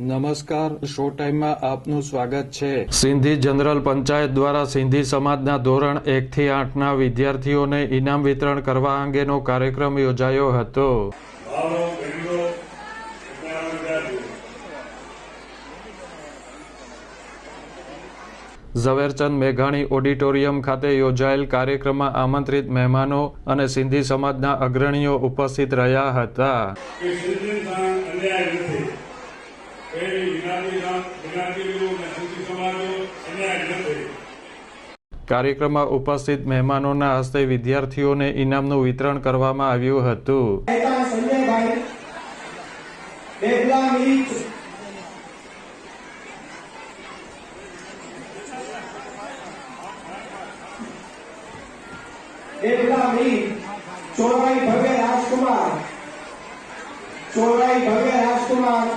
નમસ્કાર શો ટાઈમમાં આપનું સ્વાગત છે. સિંધી જનરલ પંચાયત દ્વારા સિંધી સમાજના ધોરણ એકથી આઠના વિદ્યાર્થીઓને ઇનામ વિતરણ કરવા અંગેનો કાર્યક્રમ યોજાયો હતો. ઝવેરચંદ મેઘાણી ઓડિટોરિયમ ખાતે યોજાયેલ કાર્યક્રમમાં આમંત્રિત મહેમાનો અને સિંધી સમાજના અગ્રણીઓ ઉપસ્થિત રહ્યા હતા. કાર્યક્રમમાં ઉપસ્થિત મહેમાનોના હસ્તે વિદ્યાર્થીઓને ઇનામનું વિતરણ કરવામાં આવ્યું હતું. રાજકુમાર. ચોરાઈ ભવ્ય રાજકુમાર.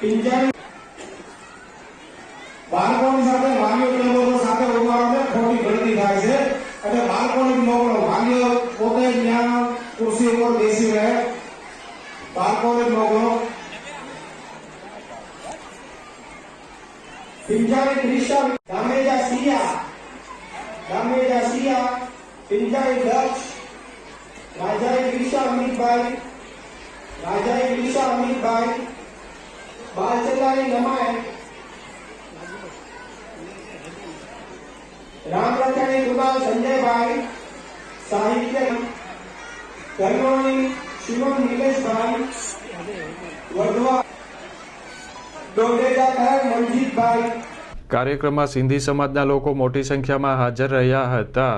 પિંજારી બાળકોની સાથે વાલીઓ લોકો સાથે ઉભા ખોટી ગણતી થાય છે અને બાળકોને બી મોકલો વાલીઓ પોતે જ ત્યાં ખુરશી ઉપર બેસી રહે બાળકોને જ મોકલો પિંજારી ક્રિસ્ટા ગામેજા સિયા ગામેજા સિયા પિંજારી દક્ષ રાજાઈ ક્રિસ્ટા અમિતભાઈ રાજાઈ ક્રિસ્ટા અમિતભાઈ બાલચંદાની નમાય રામરતણી કૃપા સંજયભાઈ સાહિત્ય ધર્મોની શિવમ નિલેશભાઈ વઢવા ડોડેજા કહેર મનજીતભાઈ. કાર્યક્રમમાં સિંધી સમાજના લોકો મોટી સંખ્યામાં હાજર રહ્યા હતા.